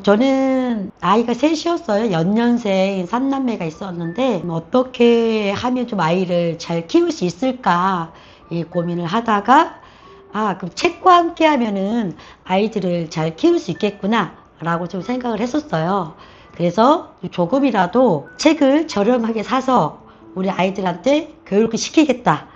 저는 아이가 셋이었어요. 연년생 삼남매가 있었는데 어떻게 하면 좀 아이를 잘 키울 수 있을까 이 고민을 하다가 아 그럼 책과 함께 하면은 아이들을 잘 키울 수 있겠구나 라고 좀 생각을 했었어요. 그래서 조금이라도 책을 저렴하게 사서 우리 아이들한테 교육을 시키겠다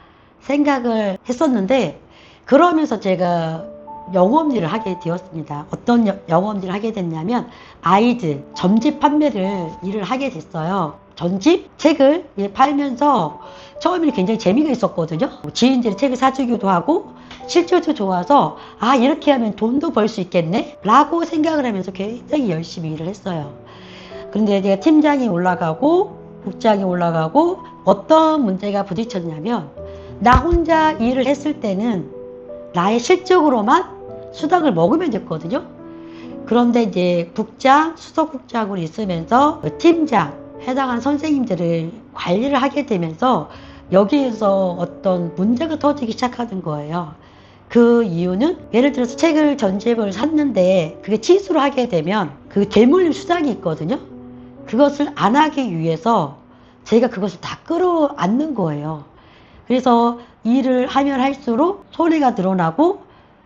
생각을 했었는데 그러면서 제가 영업일을 하게 되었습니다. 어떤 여- 영업일을 하게 됐냐면 아이들 점집 판매를 일을 하게 됐어요. 전집 책을 예, 팔면서 처음에는 굉장히 재미가 있었거든요. 지인들이 책을 사주기도 하고 실적도 좋아서 아 이렇게 하면 돈도 벌 수 있겠네 라고 생각을 하면서 굉장히 열심히 일을 했어요. 그런데 제가 팀장이 올라가고 국장이 올라가고 어떤 문제가 부딪혔냐면 나 혼자 일을 했을 때는 나의 실적으로만 수당을 먹으면 됐거든요. 그런데 이제 국장, 수석국장으로 있으면서 그 팀장, 해당한 선생님들을 관리를 하게 되면서 여기에서 어떤 문제가 터지기 시작하는 거예요. 그 이유는 예를 들어서 책을 전집을 샀는데 그게 취소를 하게 되면 그 되물림 수당이 있거든요. 그것을 안 하기 위해서 제가 그것을 다 끌어안는 거예요. 그래서 일을 하면 할수록 손해가 늘어나고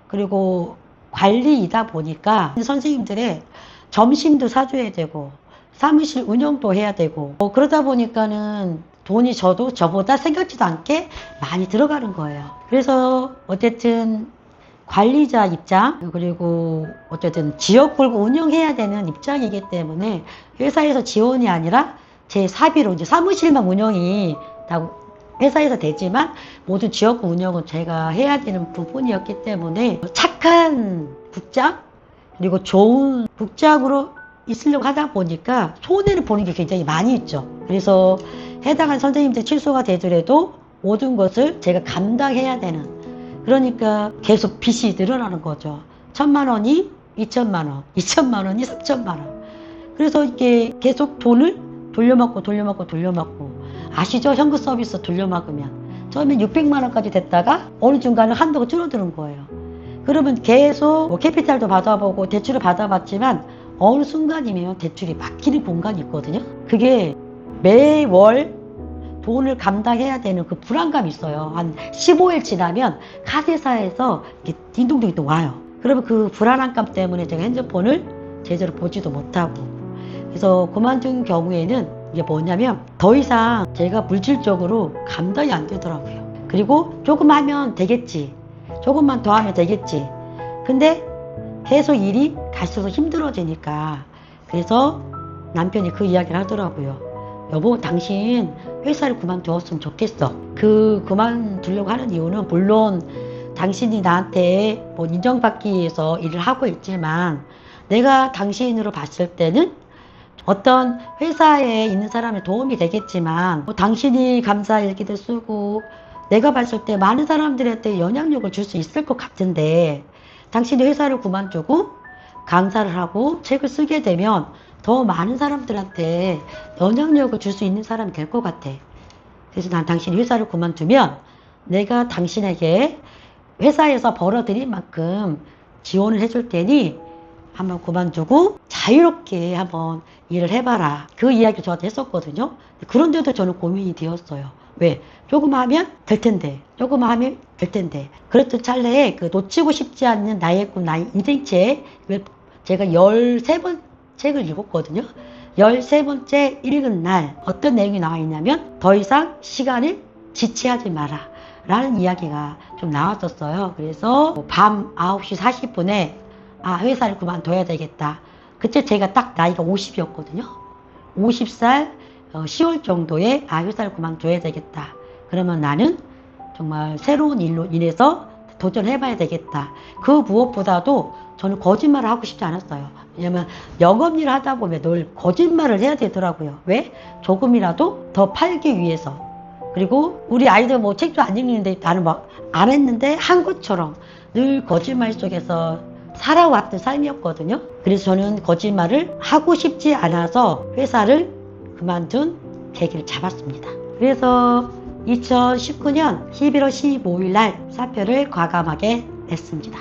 그리고 관리이다 보니까 선생님들의 점심도 사줘야 되고 사무실 운영도 해야 되고 뭐 그러다 보니까는 돈이 저도 저보다 생각지도 않게 많이 들어가는 거예요. 그래서 어쨌든 관리자 입장 그리고 어쨌든 지역구를 운영해야 되는 입장이기 때문에 회사에서 지원이 아니라 제 사비로 이제 사무실만 운영이 다 회사에서 되지만 모든 지역구 운영은 제가 해야 되는 부분이었기 때문에 착한 국장 그리고 좋은 국장으로 있으려고 하다 보니까 손해를 보는 게 굉장히 많이 있죠. 그래서 해당한 선생님들 취소가 되더라도 모든 것을 제가 감당해야 되는 그러니까 계속 빚이 늘어나는 거죠. 천만 원이 이천만 원, 이천만 원이 삼천만 원. 그래서 이게 계속 돈을 돌려막고 돌려막고 돌려막고 아시죠? 현금 서비스 돌려막으면 처음엔 600만 원까지 됐다가 어느 중간에 한도가 줄어드는 거예요. 그러면 계속 뭐 캐피탈도 받아보고 대출을 받아봤지만 어느 순간이면 대출이 막히는 공간이 있거든요. 그게 매월 돈을 감당해야 되는 그 불안감이 있어요. 한 15일 지나면 카드사에서 딩동댕이 또 와요. 그러면 그 불안함감 때문에 제가 핸드폰을 제대로 보지도 못하고 그래서 그만둔 경우에는 이게 뭐냐면 더 이상 제가 물질적으로 감당이 안 되더라고요. 그리고 조금 하면 되겠지. 조금만 더 하면 되겠지. 근데 계속 일이 갈수록 힘들어지니까 그래서 남편이 그 이야기를 하더라고요. 여보, 당신 회사를 그만두었으면 좋겠어. 그 그만두려고 하는 이유는 물론 당신이 나한테 뭐 인정받기 위해서 일을 하고 있지만 내가 당신으로 봤을 때는 어떤 회사에 있는 사람에 도움이 되겠지만 뭐 당신이 감사 일기도 쓰고 내가 봤을 때 많은 사람들한테 영향력을 줄 수 있을 것 같은데 당신이 회사를 그만두고 강사를 하고 책을 쓰게 되면 더 많은 사람들한테 영향력을 줄 수 있는 사람이 될 것 같아. 그래서 난 당신이 회사를 그만두면 내가 당신에게 회사에서 벌어들인 만큼 지원을 해줄 테니 한번 그만두고 자유롭게 한번 일을 해봐라. 그 이야기 저한테 했었거든요. 그런데도 저는 고민이 되었어요. 왜? 조금 하면 될 텐데, 조금 하면 될 텐데. 그랬던 찰나에 그 놓치고 싶지 않는 나의 꿈, 나의 인생책, 을 제가 13번 책을 읽었거든요. 13번째 읽은 날 어떤 내용이 나와 있냐면 더 이상 시간을 지체하지 마라. 라는 이야기가 좀 나왔었어요. 그래서 밤 9시 40분에 아, 회사를 그만둬야 되겠다. 그때 제가 딱 나이가 50이었거든요. 50살 10월 정도에 아, 회사를 그만둬야 되겠다. 그러면 나는 정말 새로운 일로 인해서 도전해봐야 되겠다. 그 무엇보다도 저는 거짓말을 하고 싶지 않았어요. 왜냐면 영업일을 하다 보면 늘 거짓말을 해야 되더라고요. 왜? 조금이라도 더 팔기 위해서. 그리고 우리 아이들 뭐 책도 안 읽는데 나는 막 안 했는데 한 것처럼 늘 거짓말 속에서 살아왔던 삶이었거든요. 그래서 저는 거짓말을 하고 싶지 않아서 회사를 그만둔 계기를 잡았습니다. 그래서 2019년 11월 15일 날 사표를 과감하게 냈습니다.